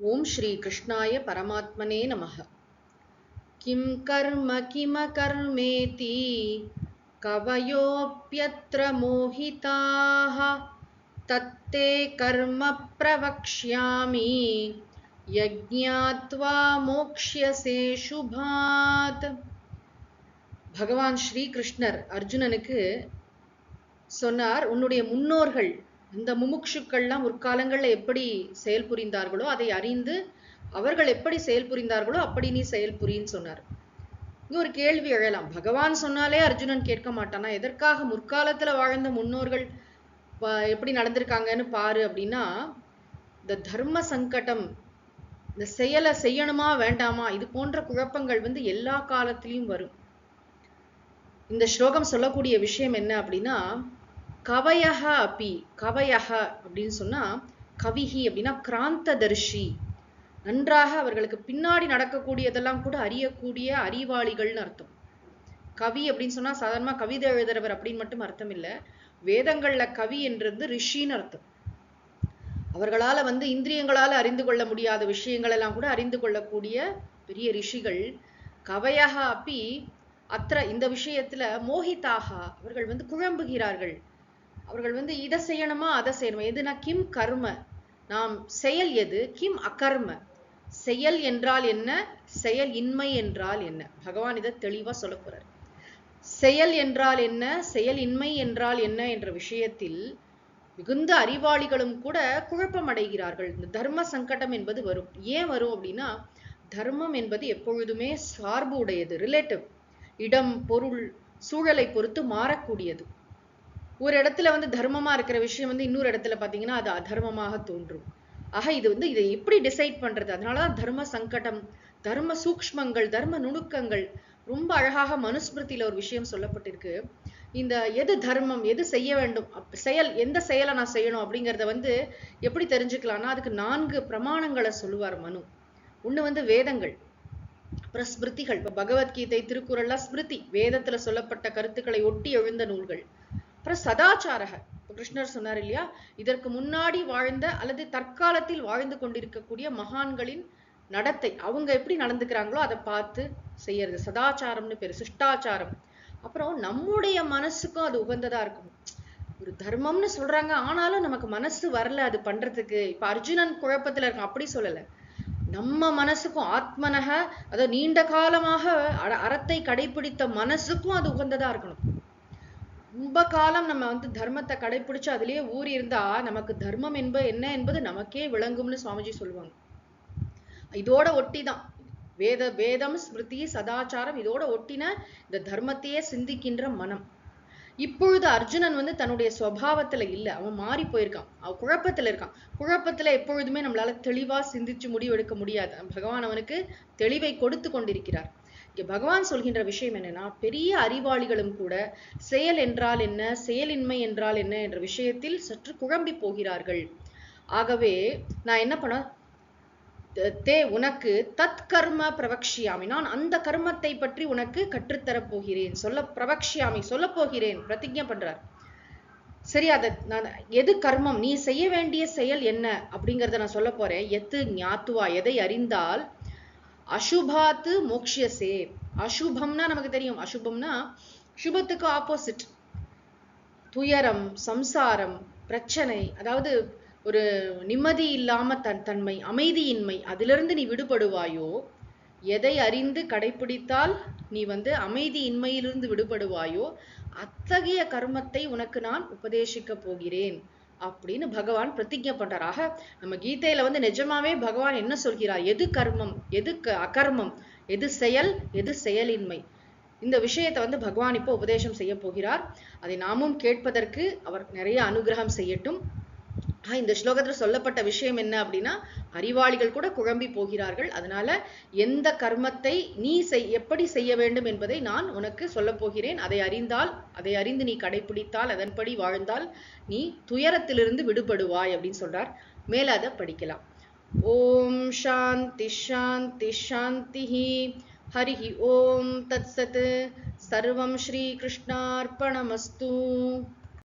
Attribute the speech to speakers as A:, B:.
A: ॐ श्रीकृष्णाय परमात्मने नमः किं कर्म किमकर्मेति कवयोऽप्यत्र मोहिताः तत्ते कर्म प्रवक्ष्यामि यज्ञात्वा மோக்ஷியசே சுபாத் பகவான் ஸ்ரீகிருஷ்ணர் அர்ஜுனனுக்கு சொன்னார் உன்னுடைய முன்னோர்கள் இந்த முமுட்சுக்கள்லாம் முற்காலங்களில் எப்படி செயல் புரிந்தார்களோ அதை அறிந்து அவர்கள் எப்படி செயல் புரிந்தார்களோ அப்படி நீ செயல் புரின்னு சொன்னார். இங்கே ஒரு கேள்வி எழலாம். பகவான் சொன்னாலே அர்ஜுனன் கேட்க மாட்டானா? எதற்காக முற்காலத்துல வாழ்ந்த முன்னோர்கள் எப்படி நடந்திருக்காங்கன்னு பாரு அப்படின்னா இந்த தர்ம சங்கடம் இந்த செயலை செய்யணுமா வேண்டாமா? இது போன்ற குழப்பங்கள் வந்து எல்லா காலத்திலையும் வரும். இந்த ஸ்லோகம் சொல்லக்கூடிய விஷயம் என்ன அப்படின்னா கவயக அப்பி கவயக அப்படின்னு சொன்னா கவிஹி அப்படின்னா கிராந்ததர்ஷி. நன்றாக அவர்களுக்கு பின்னாடி நடக்கக்கூடியதெல்லாம் கூட அறியக்கூடிய அறிவாளிகள்னு அர்த்தம். கவி அப்படின்னு சொன்னா சாதாரணமா கவிதை எழுதுறவர் அப்படின்னு மட்டும் அர்த்தம் இல்ல வேதங்கள்ல கவி என்றது ரிஷின்னு அர்த்தம். அவர்களால வந்து இந்திரியங்களால அறிந்து கொள்ள முடியாத விஷயங்கள் எல்லாம் கூட அறிந்து கொள்ளக்கூடிய பெரிய ரிஷிகள். கவையாக அப்பி அத்திர இந்த விஷயத்துல மோகிதாக அவர்கள் வந்து குழம்புகிறார்கள். அவர்கள் வந்து இதை செய்யணுமா அதை செய்யணுமா? எதுனா கிம் கர்ம. நாம் செயல் எது? கிம் அகர்ம. செயல் என்றால் என்ன? செயல் இன்மை என்றால் என்ன? பகவான் இதை தெளிவாக சொல்ல போறார். செயல் என்றால் என்ன? செயல் இன்மை என்றால் என்ன என்ற விஷயத்தில் மிகுந்த அறிவாளிகளும் கூட குழப்பம் அடைகிறார்கள் இந்த தர்ம சங்கடம் என்பது வரும். ஏன் வரும் அப்படின்னா தர்மம் என்பது எப்பொழுதுமே சார்பு உடையது ரிலேட்டிவ் இடம் பொருள் சூழலை பொறுத்து மாறக்கூடியது. ஒரு இடத்துல வந்து தர்மமா இருக்கிற விஷயம் வந்து இன்னொரு இடத்துல பாத்தீங்கன்னா அது அதர்மமாக தோன்றும். ஆக இது வந்து இதை எப்படி டிசைட் பண்றது? அதனாலதான் தர்ம சங்கடம் தர்ம சூக்ஷ்மங்கள் தர்ம நுணுக்கங்கள் ரொம்ப அழகாக மனுஸ்மிருதியில ஒரு விஷயம் சொல்லப்பட்டிருக்கு. இந்த எது தர்மம் எது செய்ய வேண்டும் செயல் எந்த செயலை நான் செய்யணும் அப்படிங்கிறத வந்து எப்படி தெரிஞ்சுக்கலாம்னா அதுக்கு நான்கு பிரமாணங்களை சொல்லுவார் மனு. ஒண்ணு வந்து வேதங்கள். அப்புறம் ஸ்மிருதிகள். இப்போ பகவத்கீதை திருக்குறள்லாம் ஸ்மிருதி வேதத்துல சொல்லப்பட்ட கருத்துக்களை ஒட்டி எழுந்த நூல்கள். அப்புறம் சதாச்சாரக. கிருஷ்ணர் சொன்னார் இல்லையா? இதற்கு முன்னாடி வாழ்ந்த அல்லது தற்காலத்தில் வாழ்ந்து கொண்டிருக்கக்கூடிய மகான்களின் நடத்தை அவங்க எப்படி நடந்துக்கிறாங்களோ அதை பார்த்து செய்யறது. சதாச்சாரம்னு பேர் சிஷ்டாச்சாரம். அப்புறம் நம்முடைய மனசுக்கும் அது உகந்ததா இருக்கும். ஒரு தர்மம்னு சொல்றாங்க ஆனாலும் நமக்கு மனசு வரல அது பண்றதுக்கு. இப்ப அர்ஜுனன் குழப்பத்துல இருக்கான் அப்படி சொல்லல. நம்ம மனசுக்கும் ஆத்மனக அதாவது நீண்ட காலமாக அற- அறத்தை கடைபிடித்த மனசுக்கும் அது உகந்ததா இருக்கணும். ரொம்ப காலம் நம்ம வந்து தர்மத்தை கடைபிடிச்சு அதுலயே ஊறி இருந்தா நமக்கு தர்மம் என்பது என்ன என்பது நமக்கே விளங்கும்னு சுவாமிஜி சொல்லுவாங்க. இதோட ஒட்டிதான். வேத வேதம் ஸ்மிருதி சதாச்சாரம் இதோட ஒட்டின இந்த தர்மத்தையே சிந்திக்கின்ற மனம். இப்பொழுது அர்ஜுனன் வந்து தன்னுடைய சுவாவத்துல இல்ல. அவன் மாறி போயிருக்கான். அவன் குழப்பத்துல இருக்கான். குழப்பத்துல எப்பொழுதுமே நம்மளால தெளிவா சிந்திச்சு முடிவெடுக்க முடியாது. பகவான் அவனுக்கு தெளிவை கொடுத்து கொண்டிருக்கிறார். பகவான் சொல்கின்ற விஷயம் என்னன்னா பெரிய அறிவாளிகளும் கூட செயல் என்றால் என்ன செயலின்மை என்றால் என்ன என்ற விஷயத்தில் சற்று குழம்பி போகிறார்கள். ஆகவே நான் என்ன பண்ண தே உனக்கு தத் கர்ம பிரவக்ஷியாமி. நான் அந்த கர்மத்தை பற்றி உனக்கு கற்றுத்தரப் போகிறேன். சொல்ல பிரவக்ஷியாமி சொல்ல போகிறேன். பிரதிஜை பண்றார். சரி அதை நான் எது கர்மம்? நீ செய்ய வேண்டிய செயல் என்ன? அப்படிங்கறத நான் சொல்ல போறேன். எத்து ஞாத்துவா எதை அறிந்தால் அசுபாத்து மோக்ஷியசே. அசுபம்னா நமக்கு தெரியும். அசுபம்னா சுபத்துக்கு ஆப்போசிட் துயரம் சம்சாரம் பிரச்சனை. அதாவது ஒரு நிம்மதி இல்லாம தன் தன்மை அமைதியின்மை அதிலிருந்து நீ விடுபடுவாயோ எதை அறிந்து கடைபிடித்தால் நீ வந்து அமைதியின்மையிலிருந்து விடுபடுவாயோ அத்தகைய கர்மத்தை உனக்கு நான் உபதேசிக்க போகிறேன். அப்படின்னு பகவான் பிரதிஜை பண்றார் ஆக நம்ம கீதையில வந்து நிஜமாவே பகவான் என்ன சொல்கிறார்? எது கர்மம்? எது அகர்மம்? எது செயல்? எது செயலின்மை? இந்த விஷயத்தை வந்து பகவான் இப்போ உபதேசம் செய்ய போகிறார். அதை நாமும் கேட்பதற்கு அவர் நிறைய அனுகிரகம் செய்யட்டும். ஆஹ் இந்த ஸ்லோகத்துல சொல்லப்பட்ட விஷயம் என்ன அப்படின்னா அறிவாளிகள் கூட குழம்பி போகிறார்கள். அதனால எந்த கர்மத்தை நீ செய் எப்படி செய்ய வேண்டும் என்பதை நான் உனக்கு சொல்லப் போகிறேன். அதை அறிந்தால் அதை அறிந்து நீ கடைபிடித்தால் அதன்படி வாழ்ந்தால் நீ துயரத்திலிருந்து விடுபடுவாய் அப்படின்னு சொல்றார். மேல அதை படிக்கலாம். ஓம் சாந்தி ஷாந்தி ஷாந்திஹி ஹரிஹி ஓம். தத் சத். சர்வம் ஸ்ரீ கிருஷ்ணார்ப்பணமஸ்து